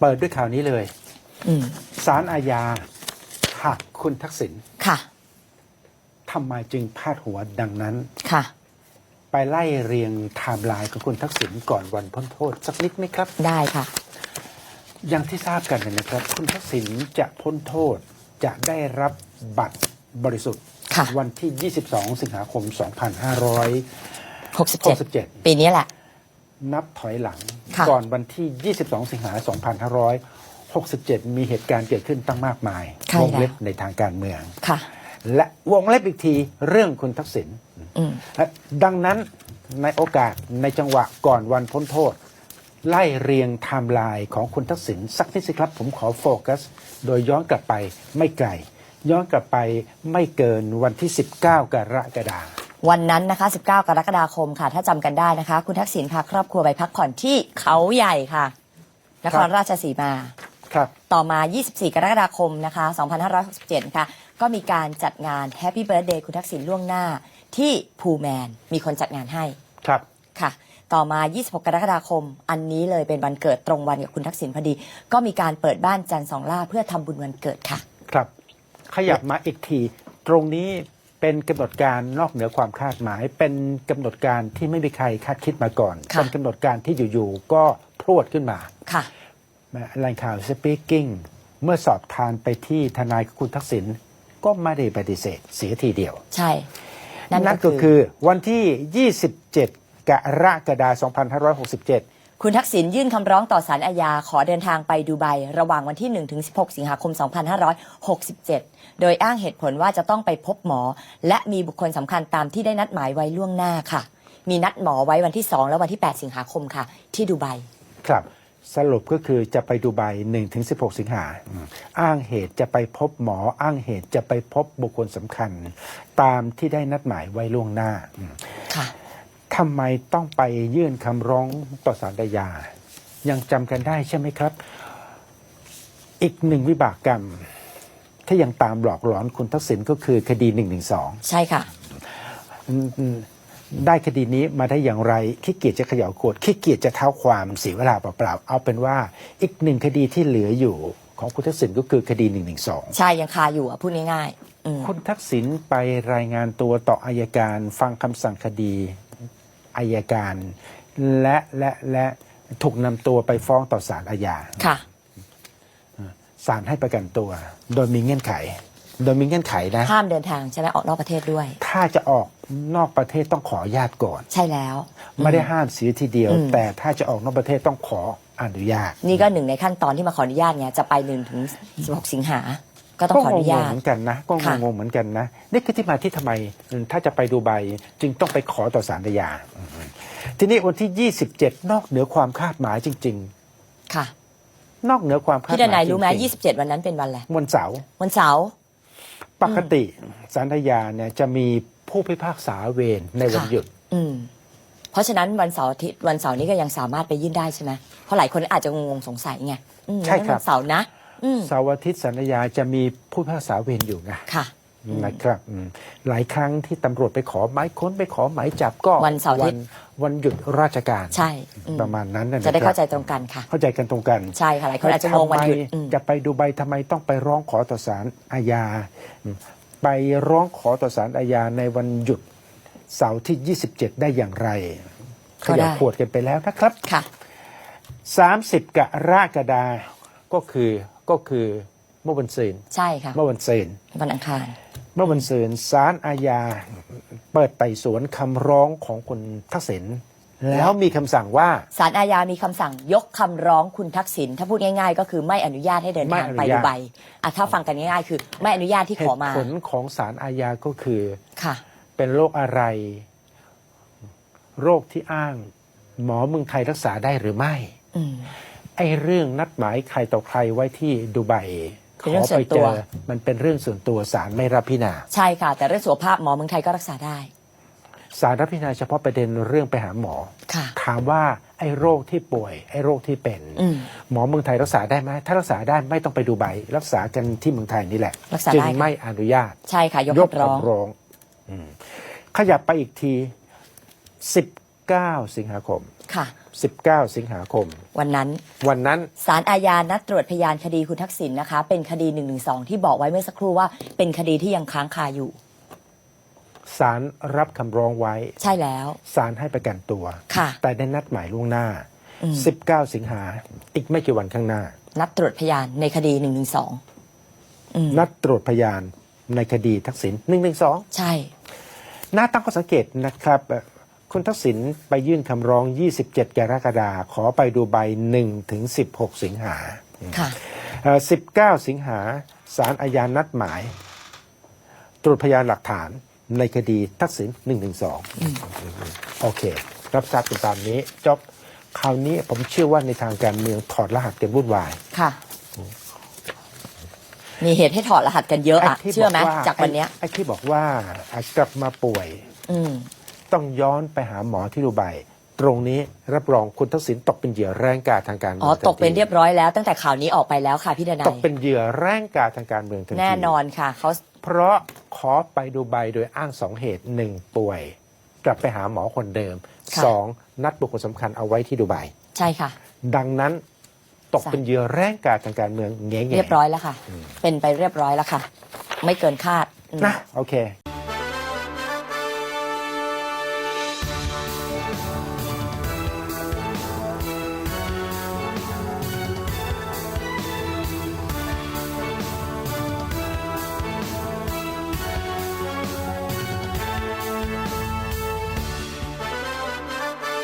เปิดด้วยข่าวนี้เลยอืมสารอาญาหักคุณทักษิณค่ะทำไมจึงพาดหัวดังนั้นค่ะ ไปไล่เรียงไทม์ไลน์ของคุณทักษิณก่อนวันพ้นโทษ สักนิดไหมครับ ได้ค่ะ อย่างที่ทราบกันนะครับ คุณทักษิณจะพ้นโทษจะได้รับบัตรบริสุทธิ์ค่ะวันที่ 22 สิงหาคม67 2567 ปีนี้แหละ นับถอยหลัง ค่ะ ก่อนวันที่ 22 สิงหาคม2567 มีเหตุการณ์เกิดขึ้นตั้งมากมายใช่วงเล็บแล้วในทางการเมือง ค่ะ และวงเล็บอีกทีเรื่องคุณทักษิณอืมและดังนั้นในโอกาสในจังหวะก่อนวันพ้นโทษ ไล่เรียงไทม์ไลน์ของคุณทักษิณสักนิดสิครับ ผมขอโฟกัส โดยย้อนกลับไปไม่ไกล ย้อนกลับไปไม่เกินวันที่ 19 กรกฎาคม วันนั้นนะคะ 19 กรกฎาคมค่ะ ถ้าจำกันได้นะคะ คุณทักษิณพาครอบครัวไปพักผ่อนที่เขาใหญ่ค่ะนคครัรบราชสีมา ครับ ต่อมา 24 กรกฎาคมนะคะ 2567 ค่ะ ก็มีการจัดงาน Happy Birthday คุณทักษิณล่วงหน้าที่ภูแมน มีคนจัดงานให้ครับ ค่ะ ต่อมา 26 กรกฎาคม อันนี้เลยเป็นวันเกิดตรงวันกับคุณทักษิณพอดี ก็มีการเปิดบ้านจันทร์สองล่าเพื่อทำบุญวันเกิดค่ะ ครับ ขยับมาอีกที ตรงนี้ เป็นกำหนดการนอกเหนือความคาดหมาย เป็นกำหนดการที่ไม่มีใครคาดคิดมาก่อนค่ะเป็นกำหนดการที่อยู่ๆก็พรวดขึ้นมาค่ะแหล่งข่าวสปีกิ้งเมื่อสอบทานไปที่ทนายของคุณทักษิณก็ไม่ได้ปฏิเสธเสียทีเดียว ใช่ นั่นก็คือวันที่ 27 กรกฎาคม 2567 คุณทักษิณยื่นคำร้องต่อศาลอาญาขอเดินทางไปดูไบระหว่างวันที่ 1 ถึง 16 สิงหาคม 2567 โดยอ้างเหตุผลว่าจะต้องไปพบหมอ และมีบุคคลสำคัญตามที่ได้นัดหมายไว้ล่วงหน้าค่ะ มีนัดหมอไว้วันที่ 2 และวันที่ 8 สิงหาคมค่ะ ที่ดูไบครับ สรุปก็คือจะไปดูไบ1ถึง16 สิงหาอ้างเหตุจะไปพบหมอ อ้างเหตุจะไปพบบุคคลสำคัญ ตามที่ได้นัดหมายไว้ล่วงหน้า ทำไมต้องไปยื่นคำร้องต่อศาลฎยา ยังจำกันได้ใช่ไหมครับ อีกหนึ่งวิบากกรรมที่ยังตามหลอกหลอนคุณทักษิณก็คือคดี1นึใช่ค่ะ ได้คดีนี้มาได้อย่างไรขี้เกียจจะเขย่าขวดขี้เกียจจะเท้าความเสียเวลาเปล่าๆเอาเป็นว่าอีกหนึ่งคดีที่เหลืออยู่ของคุณทักษิณก็คือคดี1นึใช่ยังคาอยู่อะพูดง่ายๆอืมคุณทักษิณไปรายงานตัวต่ออายการฟังคำสั่งคดี อายการ และและและถูกนำตัวไปฟ้องต่อศาลอาญาค่ะศาลให้ประกันตัว โดยมีเงื่อนไข โดยมีเงื่อนไขนะห้ามเดินทางใช่ไหมออกนอกประเทศด้วย ถ้าจะออกนอกประเทศต้องขออนุญาตก่อน ใช่แล้ว ไม่ได้ห้ามเสียทีเดียวอืมแต่ถ้าจะออกนอกประเทศต้องขออนุญาต นี่ก็หนึ่งในขั้นตอนที่มาขออนุญาตไงจะไปหนึ่งถึง16สิงหา ก็ต้องขออนุญาก็งงๆตเหมือนกันนะก็ค่ะงงๆเหมือนกันนะนี่คือที่มาที่ทำไมถ้าจะไปดูไบจึงต้องไปขอต่อศาลฎยาอืมทีนี้วันที่ 27 นอกเหนือความคาดหมายจริงค่ะๆนอกเหนือความคาดหพี่มายดนายรู้ไหมจง27 วันนั้นเป็นวันอะไรๆวันเสาร์วันเสาร์ปกติศาลฎยาเนี่ยจะมีผู้พิพากษาเวรในวันค่ะหยุด อืมเพราะฉะนั้นวันเสาร์อาทิตย์วันเสาร์นี้ก็ยังสามารถไปยื่นได้ใช่ไหมเพราะหลายคนอาจจะงงๆสงสัยไงอืมใช่ครับวันเสาร์นะอืม เสาร์อาทิตย์ศาลฎยาจะมีผู้พิพากษาเวรอยู่นะค่ะนะครับอืมหลายครั้งที่ตำรวจไปขอหมายค้นไปขอหมายจับก็วันเสาร์อาทิตย์วันหยุดราชการใช่อืมประมาณนั้นนจะได้ครับเข้าใจตรงกันค่ะ เข้าใจกันตรงกันใช่ค่ะหลายคนอาจจะงงวันหยุดทำไมอืมจะไปดูใบทำไมต้องไปร้องขอต่อศาลอาญาอืมไปร้องขอต่อศาลอาญาในวันหยุดเสาร์ที่ 27 ได้อย่างไรขก็ได้ยับขวดกันไปแล้วนะครับค่ะ30 กรกฎาก็คือ ก็คือเมื่อวันศืนใช่ค่ะเมื่อวันศืนวันอังคาร เมื่อวันศืนศาลอาญาเปิดไต่สวนคำร้องของคุณทักษิณแล้วมีคำสั่งว่าศาลอาญามีคำสั่งยกคำร้องคุณทักษิณถ้าพูดง่าย ๆ ก็คือไม่อนุญาตให้เดินทางไม่ไปอนุญาตดูไบอะถ้าฟังกันง่ายๆ คือไม่อนุญาตที่เหขอตุมาผลของศาลอาญาก็คือค่ะ เป็นโรคอะไร โรคที่อ้าง หมอเมืองไทยรักษาได้หรือไม่อืม ไอ้เรื่องนัดหมายใครต่อใครไว้ที่ดูไบเป็นเรื่องขอไปส่วนตัวมันเป็นเรื่องส่วนตัวศาลไม่รับพิจารณาใช่ค่ะ แต่เรื่องสุขภาพหมอเมืองไทยก็รักษาได้ ศาลรับพิจารณาเฉพาะประเด็นเรื่องไปหาหมอ ค่ะ ถามว่าไอ้โรคที่ป่วย ไอ้โรคที่เป็น อืมหมอเมืองไทยรักษาได้ไหมถ้ารักษาได้ไม่ต้องไปดูไบรักษากันที่เมืองไทยนี่แหละ รักษาจึงได้ค่ะ ไม่อนุญาต ใช่ค่ะ ยกยกคำร้องคำร้องอืมขยับไปอีกที 19 สิงหาคม ค่ะ 19 สิงหาคม วันนั้นวันนั้น ศาลอาญานัดตรวจพยานคดีคุณทักษิณนะคะ เป็นคดี1นึที่บอกไว้เมื่อสักครู่ว่า เป็นคดีที่ยังค้างคาอยู่ ศาลรับคำร้องไว้ ใช่แล้ว ศาลให้ประกันตัว ค่ะ แต่ได้นัดหมายล่วงหน้า อืม 19 สิงหา อีกไม่กี่วันข้างหน้า นัดตรวจพยานในคดี1นึอืมนัดตรวจพยานในคดีทักษิณ112 ใช่ น่าตั้งข้อสังเกตนะครับเอ่อ คุณทักษิณไปยื่นคำร้อง 27 กรกฎาคมขอไปดูใบ1ถึง16 สิงหาค่ะเอ่อ19 สิงหาศาลอาญานัดหมาย ตรวจพยานหลักฐานในคดีทักษิณ112 โอเค รับทราบกันตามนี้จบคราวนี้ผมเชื่อว่าในทางการเมืองถอดรหัสกันวุ่นวาย ค่ะ มีเหตุให้ถอดรหัสกันเยอะอะไที่เชื่อไหมบว่จากวันเนี้ยไอ้ไอ้ที่บอกว่าอะกลับมาป่วย อืม ต้องย้อนไปหาหมอที่ดูไบตรงนี้รับรองคุณทักษิณตกเป็นเหยื่อแรงกาจทางการเมือ๋อทัทีตกเป็นเรียบร้อยแล้ว ตั้งแต่ข่าวนี้ออกไปแล้วค่ะพี่ดนัตกยเป็นเหยื่อแรงกาจทางการเมืองทันทีแน่นอนค่ะเขาเพราะขอไปดูไบโดยอ้างสองเหตุหนึ่งป่วย กลับไปหาหมอคนเดิมสองนัดบุคคลสำคัญเอาไว้ที่ดูไบใช่ค่ะ ดังนั้นตกเป็นเหยื่อแรงกาจทางการเมืองแง่ๆเรียบร้อยแล้วค่ะ เป็นไปเรียบร้อยแล้วค่ะ ไม่เกินคาดอืมนะโอเค